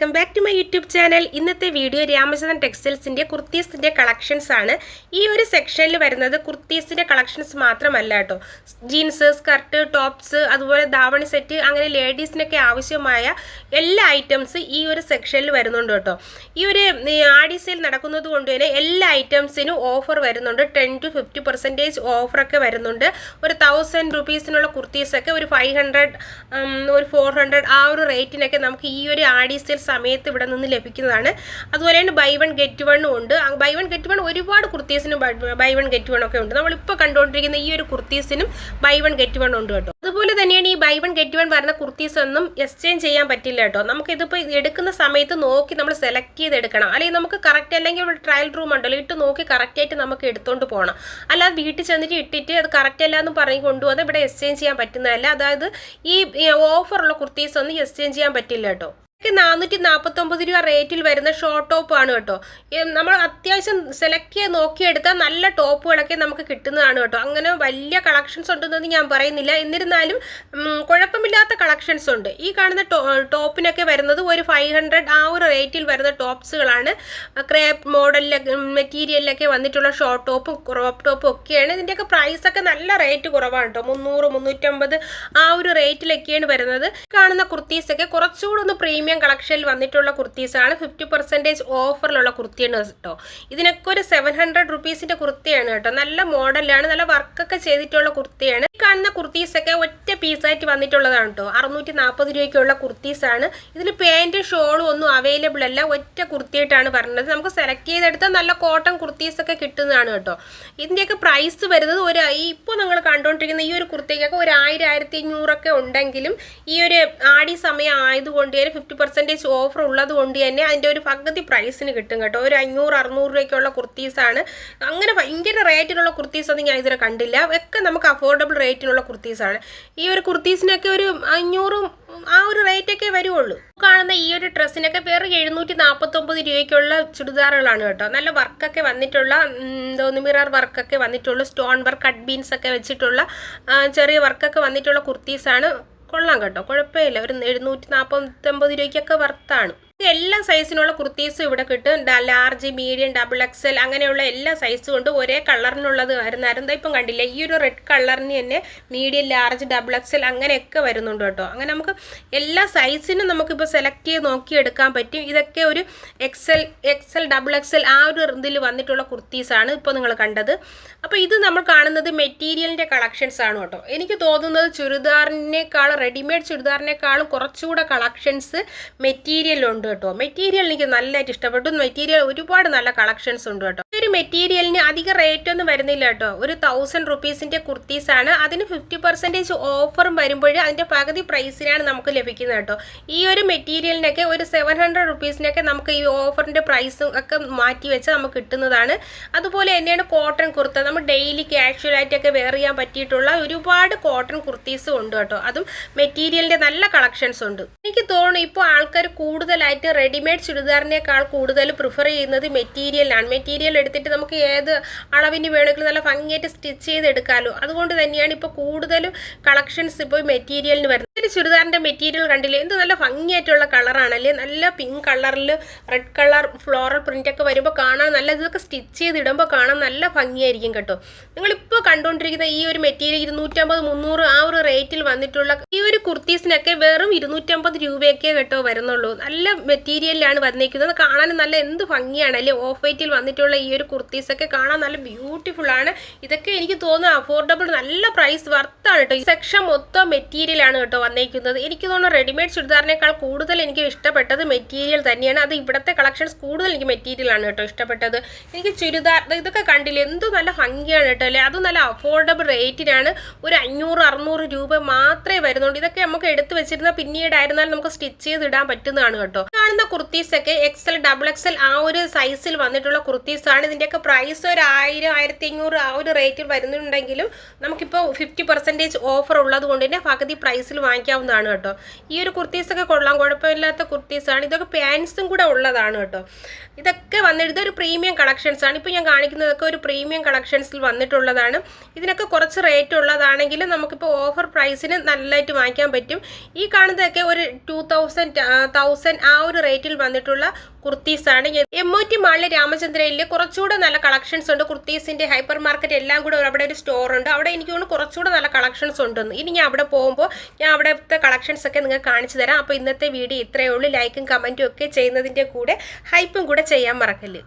Welcome back to my YouTube channel. ഇന്നത്തെ video Ramachandran ടെക്സ്റ്റൈൽസിന്റെ കുർത്തീസിന്റെ കളക്ഷൻസ് ആണ്. ഈ ഒരു സെക്ഷനിൽ വരുന്നത് കുർത്തീസിന്റെ കളക്ഷൻസ് മാത്രമല്ല കേട്ടോ. ജീൻസ് സ്കർട്ട് ടോപ്സ് അതുപോലെ ധാവണി സെറ്റ് അങ്ങനെ ലേഡീസിനൊക്കെ ആവശ്യമായ എല്ലാ ഐറ്റംസ് ഈ ഒരു സെക്ഷനിൽ വരുന്നുണ്ട് കേട്ടോ. ഈ ഒരു ആഡി സെയിൽ നടക്കുന്നത് കൊണ്ട് തന്നെ എല്ലാ ഐറ്റംസിനും ഓഫർ വരുന്നുണ്ട്. ടെൻ ടു ഫിഫ്റ്റി പെർസെന്റേജ് ഓഫറൊക്കെ വരുന്നുണ്ട്. ഒരു തൗസൻഡ് റുപ്പീസിനുള്ള കുർത്തീസൊക്കെ ഒരു ഫൈവ് ഹൺഡ്രഡ് ഒരു ഫോർ ഹൺഡ്രഡ് ആ ഒരു റേറ്റിനൊക്കെ നമുക്ക് ഈ ഒരു ആഡി സെയിൽ സമയത്ത് ഇവിടെ നിന്ന് ലഭിക്കുന്നതാണ്. അതുപോലെ തന്നെ ബൈ വൺ ഗെറ്റ് വണ്ണും ഉണ്ട്. ബൈ വൺ ഗെറ്റ് വൺ ഒരുപാട് കുർത്തീസിനും ബൈ വൺ ഗെറ്റ് വൺ ഒക്കെ ഉണ്ട്. നമ്മളിപ്പോൾ കണ്ടുകൊണ്ടിരിക്കുന്ന ഈ ഒരു കുർത്തീസിനും ബൈ വൺ ഗെറ്റ് വൺ ഉണ്ട് കേട്ടോ. അതുപോലെ തന്നെയാണ് ഈ ബൈ വൺ ഗെറ്റ് വൺ വരുന്ന കുർത്തീസ് ഒന്നും എക്സ്ചേഞ്ച് ചെയ്യാൻ പറ്റില്ല കേട്ടോ. നമുക്ക് ഇതിപ്പോൾ എടുക്കുന്ന സമയത്ത് നോക്കി നമ്മൾ സെലക്ട് ചെയ്ത് എടുക്കണം അല്ലെങ്കിൽ നമുക്ക് കറക്റ്റ് അല്ലെങ്കിൽ ട്രയൽ റൂം ഉണ്ടല്ലോ ഇട്ട് നോക്കി കറക്റ്റായിട്ട് നമുക്ക് എടുത്തുകൊണ്ട് പോകണം അല്ലാതെ വീട്ടിൽ ചെന്നിട്ട് ഇട്ടിട്ട് അത് കറക്റ്റ് അല്ല എന്ന് പറഞ്ഞ് കൊണ്ടുവന്ന് ഇവിടെ എക്സ്ചേഞ്ച് ചെയ്യാൻ പറ്റുന്നതല്ല. അതായത് ഈ ഓഫറുള്ള കുർത്തീസ് ഒന്നും എക്സ്ചേഞ്ച് ചെയ്യാൻ പറ്റില്ല കേട്ടോ. നാനൂറ്റി നാൽപ്പത്തൊമ്പത് രൂപ റേറ്റിൽ വരുന്ന ഷോർട്ട് ടോപ്പ് ആണ് കേട്ടോ. നമ്മൾ അത്യാവശ്യം സെലക്ട് ചെയ്ത് നോക്കിയെടുത്താൽ നല്ല ടോപ്പുകളൊക്കെ നമുക്ക് കിട്ടുന്നതാണ് കേട്ടോ. അങ്ങനെ വലിയ കളക്ഷൻസ് ഉണ്ടെന്ന് ഞാൻ പറയുന്നില്ല. എന്നിരുന്നാലും കുഴപ്പമില്ലാത്ത കളക്ഷൻസ് ഉണ്ട്. ഈ കാണുന്ന ടോപ്പിനൊക്കെ വരുന്നത് ഒരു ഫൈവ് ഹൺഡ്രഡ് ആ ഒരു റേറ്റിൽ വരുന്ന ടോപ്സുകളാണ് ക്രേപ്പ് മോഡലിലൊക്കെ മെറ്റീരിയലിലൊക്കെ വന്നിട്ടുള്ള ഷോർട്ട് ടോപ്പും ക്രോപ്പ് ടോപ്പും ഒക്കെയാണ്. ഇതിന്റെയൊക്കെ പ്രൈസൊക്കെ നല്ല റേറ്റ് കുറവാണ് കേട്ടോ. മുന്നൂറ് മുന്നൂറ്റമ്പത് ആ ഒരു റേറ്റിലൊക്കെയാണ് വരുന്നത്. കാണുന്ന കുർത്തീസൊക്കെ കുറച്ചുകൂടെ ഒന്ന് പ്രീമിയം കളക്ഷനിൽ വന്നിട്ടുള്ള കുർത്തീസാണ് ഫിഫ്റ്റി പെർസെന്റേജ് ഓഫറിലുള്ള കുർത്തിയാണ് കേട്ടോ. ഇതിനൊക്കെ ഒരു സെവൻ ഹൺഡ്രഡ് റുപ്പീസിന്റെ കുർത്തിയാണ് കേട്ടോ. നല്ല മോഡലാണ് നല്ല വർക്കൊക്കെ ചെയ്തിട്ടുള്ള കുർത്തിയാണ്. ഈ കാണുന്ന കുർത്തീസൊക്കെ ഒറ്റ പീസായിട്ട് വന്നിട്ടുള്ളതാണ് കേട്ടോ അറുന്നൂറ്റി നാൽപ്പത് രൂപയ്ക്കുള്ള കുർത്തീസാണ് ഇതിൽ പാന്റും ഷോളും ഒന്നും അവൈലബിൾ അല്ല. ഒറ്റ കുർത്തിയായിട്ടാണ് പറഞ്ഞത്. നമുക്ക് സെലക്ട് ചെയ്തെടുത്താൽ നല്ല കോട്ടൺ കുർത്തീസൊക്കെ കിട്ടുന്നതാണ് കേട്ടോ ഇതിന്റെയൊക്കെ പ്രൈസ് വരുന്നത് ഒരു ഇപ്പോൾ നിങ്ങൾ കണ്ടുകൊണ്ടിരിക്കുന്ന ഈ ഒരു കുർത്തിക്കൊക്കെ ഒരു ആയിരം ആയിരത്തി അഞ്ഞൂറൊക്കെ ഉണ്ടെങ്കിലും ഈ ഒരു ആടി സമയം ആയതുകൊണ്ട് തന്നെ ഫിഫ്റ്റി പെർസെന്റേജ് ഓഫർ ഉള്ളത് കൊണ്ട് തന്നെ അതിന്റെ ഒരു പകുതി പ്രൈസിന് കിട്ടും കേട്ടോ. ഒരു അഞ്ഞൂറ് അറുന്നൂറ് രൂപയ്ക്കുള്ള കുർത്തീസാണ് അങ്ങനെ ഭയങ്കര റേറ്റിലുള്ള കുർത്തീസൊന്നും ഞാൻ ഇതുവരെ കണ്ടില്ല. ഒക്കെ നമുക്ക് അഫോർഡബിൾ റേറ്റിനുള്ള കുർത്തീസാണ് ഈ ഒരു കുർത്തീസിനൊക്കെ ഒരു അഞ്ഞൂറും ആ ഒരു റേറ്റൊക്കെ വരുവുള്ളൂ. കാണുന്ന ഈ ഒരു ഡ്രസ്സിനൊക്കെ വേറെ എഴുന്നൂറ്റി നാൽപ്പത്തൊമ്പത് രൂപയ്ക്കുള്ള ചുരിദാറുകളാണ് കേട്ടോ. നല്ല വർക്കൊക്കെ വന്നിട്ടുള്ള എന്തോ മിറർ വർക്കൊക്കെ വന്നിട്ടുള്ള സ്റ്റോൺ വർക്ക് കട്ട് ബീൻസ് ഒക്കെ വെച്ചിട്ടുള്ള ചെറിയ വർക്കൊക്കെ വന്നിട്ടുള്ള കുർത്തീസാണ്. കൊള്ളാം കേട്ടോ. കുഴപ്പമില്ല. ഒരു എഴുന്നൂറ്റി നാൽപ്പത്തൊമ്പത് രൂപയ്ക്കൊക്കെ വർത്താണ് എല്ലാ സൈസിനുള്ള കുർത്തീസും ഇവിടെ കിട്ടും. ലാർജ് മീഡിയം ഡബിൾ എക്സൽ അങ്ങനെയുള്ള എല്ലാ സൈസും ഉണ്ട്. ഒരേ കളറിനുള്ളത് വരുന്നായിരുന്നു ഇപ്പം കണ്ടില്ല ഈ ഒരു റെഡ് കളറിന് തന്നെ മീഡിയം ലാർജ് ഡബിൾ എക്സൽ അങ്ങനെയൊക്കെ വരുന്നുണ്ട് കേട്ടോ. അങ്ങനെ നമുക്ക് എല്ലാ സൈസിനും നമുക്കിപ്പോൾ സെലക്ട് ചെയ്ത് നോക്കിയെടുക്കാൻ പറ്റും. ഇതൊക്കെ ഒരു എക്സൽ എക്സൽ ഡബിൾ എക്സൽ ആ ഒരു ഇതിൽ വന്നിട്ടുള്ള കുർത്തീസാണ് ഇപ്പോൾ നിങ്ങൾ കണ്ടത്. അപ്പോൾ ഇത് നമ്മൾ കാണുന്നത് മെറ്റീരിയലിന്റെ കളക്ഷൻസ് ആണ് കേട്ടോ. എനിക്ക് തോന്നുന്നത് ചുരിദാറിനേക്കാൾ റെഡിമെയ്ഡ് ചുരിദാറിനേക്കാളും കുറച്ചുകൂടെ കളക്ഷൻസ് മെറ്റീരിയലുണ്ട് കേട്ടോ. മെറ്റീരിയൽ എനിക്ക് നല്ലതായിട്ട് ഇഷ്ടപ്പെട്ടു. മെറ്റീരിയൽ ഒരുപാട് നല്ല കളക്ഷൻസ് ഉണ്ട് കേട്ടോ. ഒരു മെറ്റീരിയലിന് അധികം റേറ്റ് ഒന്നും വരുന്നില്ല കേട്ടോ. ഒരു തൗസൻഡ് റുപ്പീസിന്റെ കുർത്തീസാണ് അതിന് ഫിഫ്റ്റി പെർസെന്റേജ് ഓഫറും വരുമ്പോൾ അതിന്റെ പകുതി പ്രൈസിനാണ് നമുക്ക് ലഭിക്കുന്നത് കേട്ടോ. ഈ ഒരു മെറ്റീരിയലിനൊക്കെ ഒരു സെവൻ ഹൺഡ്രഡ് റുപ്പീസിനൊക്കെ നമുക്ക് ഈ ഓഫറിന്റെ പ്രൈസും ഒക്കെ മാറ്റി വെച്ച് നമുക്ക് കിട്ടുന്നതാണ്. അതുപോലെ തന്നെയാണ് കോട്ടൺ കുർത്ത. നമ്മൾ ഡെയിലി കാഷ്വൽ ആയിട്ടൊക്കെ വെയർ ചെയ്യാൻ പറ്റിയിട്ടുള്ള ഒരുപാട് കോട്ടൺ കുർത്തീസും ഉണ്ട് കേട്ടോ. അതും മെറ്റീരിയലിന്റെ നല്ല കളക്ഷൻസ് ഉണ്ട്. എനിക്ക് തോന്നുന്നു ഇപ്പോൾ ആൾക്കാർ കൂടുതലായിട്ട് റെഡിമെയ്ഡ് ചുരിദാറിനേക്കാൾ കൂടുതൽ പ്രിഫർ ചെയ്യുന്നത് മെറ്റീരിയലാണ് മെറ്റീരിയൽ എടുത്തിട്ട് നമുക്ക് ഏത് അളവിന് വേണമെങ്കിലും നല്ല ഭംഗിയായിട്ട് സ്റ്റിച്ച് ചെയ്തെടുക്കാമല്ലോ അതുകൊണ്ട് തന്നെയാണ് ഇപ്പോൾ കൂടുതലും കളക്ഷൻസ് ഇപ്പോൾ മെറ്റീരിയലിന് വരുന്നത്. ഒരു ചുരിദാറിന്റെ മെറ്റീരിയൽ കണ്ടില്ലേ? എന്ത് നല്ല ഭംഗിയായിട്ടുള്ള കളറാണല്ലേ? നല്ല പിങ്ക് കളറിൽ റെഡ് കളർ ഫ്ലോറൽ പ്രിന്റ് ഒക്കെ വരുമ്പോൾ കാണാൻ നല്ല ഇതൊക്കെ സ്റ്റിച്ച് ചെയ്തിടുമ്പോൾ കാണാൻ നല്ല ഭംഗിയായിരിക്കും കേട്ടോ. നിങ്ങളിപ്പോൾ കണ്ടുകൊണ്ടിരിക്കുന്ന ഈ ഒരു മെറ്റീരിയൽ ഇരുന്നൂറ്റമ്പത് മുന്നൂറ് ആ ഒരു റേറ്റിൽ വന്നിട്ടുള്ള ഈ ഒരു കുർത്തീസിനൊക്കെ വെറും ഇരുന്നൂറ്റമ്പത് രൂപയൊക്കെ കേട്ടോ വരുന്നുള്ളൂ. നല്ല മെറ്റീരിയലിലാണ് വന്നിരിക്കുന്നത്. കാണാൻ നല്ല എന്ത് ഭംഗിയാണ് അല്ലേ ഓഫ് വൈറ്റിൽ വന്നിട്ടുള്ള ഈ ഒരു കുർത്തീസൊക്കെ കാണാൻ നല്ല ബ്യൂട്ടിഫുൾ ആണ്. ഇതൊക്കെ എനിക്ക് തോന്നുന്നു അഫോർഡബിൾ നല്ല പ്രൈസ് വർത്താണ് കേട്ടോ. ഈ സെക്ഷൻ മൊത്തം മെറ്റീരിയലാണ് കേട്ടോ വന്നേക്കുന്നത്. എനിക്ക് തോന്നുന്നു റെഡിമെയ്ഡ് ചുരിദാറിനേക്കാൾ കൂടുതൽ എനിക്ക് ഇഷ്ടപ്പെട്ടത് മെറ്റീരിയൽ തന്നെയാണ്. അത് ഇവിടുത്തെ കളക്ഷൻസ് കൂടുതൽ എനിക്ക് മെറ്റീരിയലാണ് കേട്ടോ ഇഷ്ടപ്പെട്ടത്. എനിക്ക് ചുരിദാർ ഇതൊക്കെ കണ്ടില്ലേ? എന്ത് നല്ല ഭംഗിയാണ് കേട്ടോ അല്ലേ? അത് നല്ല അഫോർഡബിൾ റേറ്റിനാണ് ഒരു അഞ്ഞൂറ് അറുന്നൂറ് രൂപ മാത്രമേ വരുന്നുള്ളൂ. ഇതൊക്കെ നമുക്ക് എടുത്തു വെച്ചിരുന്ന പിന്നീടായിരുന്നാലും നമുക്ക് സ്റ്റിച്ച് ചെയ്ത് ഇടാൻ പറ്റുന്നതാണ് കേട്ടോ. കാണുന്ന കുർത്തീസൊക്കെ എക്സൽ ഡബിൾ എക്സൽ ആ ഒരു സൈസിൽ വന്നിട്ടുള്ള കുർത്തീസാണ് ഇതിന്റെയൊക്കെ പ്രൈസ് ഒരു ആയിരം ആയിരത്തി അഞ്ഞൂറ് ആ ഒരു റേറ്റിൽ വരുന്നുണ്ടെങ്കിലും നമുക്കിപ്പോൾ ഫിഫ്റ്റി പെർസെന്റേജ് ഓഫർ ഉള്ളത് കൊണ്ട് തന്നെ പകുതി പ്രൈസിൽ വാങ്ങി വാങ്ങിക്കാവുന്നതാണ് കേട്ടോ. ഈ ഒരു കുർത്തീസൊക്കെ കൊള്ളാം. കുഴപ്പമില്ലാത്ത കുർത്തീസാണ്. ഇതൊക്കെ പാൻസും കൂടെ ഉള്ളതാണ് കേട്ടോ. ഇതൊക്കെ വന്നിട്ട് ഒരു പ്രീമിയം കളക്ഷൻസ് ആണ്. ഇപ്പോൾ ഞാൻ കാണിക്കുന്നതൊക്കെ ഒരു പ്രീമിയം കളക്ഷൻസിൽ വന്നിട്ടുള്ളതാണ്. ഇതിനൊക്കെ കുറച്ച് റേറ്റ് ഉള്ളതാണെങ്കിലും നമുക്കിപ്പോൾ ഓഫർ പ്രൈസിന് നല്ലതായിട്ട് വാങ്ങിക്കാൻ പറ്റും. ഈ കാണുന്നതൊക്കെ ഒരു ടു തൗസൻഡ് തൗസൻഡ് ആ ഒരു റേറ്റിൽ വന്നിട്ടുള്ള കുർത്തീസാണ് എം ഒ ടി മാളിലെ രാമചന്ദ്രയിൽ കുറച്ചുകൂടെ നല്ല കളക്ഷൻസ് ഉണ്ട്. കുർത്തീസിന്റെ ഹൈപ്പർ മാർക്കറ്റ് എല്ലാം കൂടെ അവിടെ ഒരു സ്റ്റോർ ഉണ്ട്. അവിടെ എനിക്ക് തോന്നുന്നു കുറച്ചുകൂടെ നല്ല കളക്ഷൻസ് ഉണ്ടെന്ന്. ഇനി ഞാൻ അവിടെ പോകുമ്പോൾ ഞാൻ അവിടുത്തെ കളക്ഷൻസ് ഒക്കെ നിങ്ങൾക്ക് കാണിച്ചു തരാം. അപ്പോൾ ഇന്നത്തെ വീഡിയോ ഇത്രയേ ഉള്ളൂ. ലൈക്കും കമന്റും ഒക്കെ ചെയ്യുന്നതിന്റെ കൂടെ ഹൈപ്പും കൂടെ ചെയ്യാൻ മറക്കല്ല്.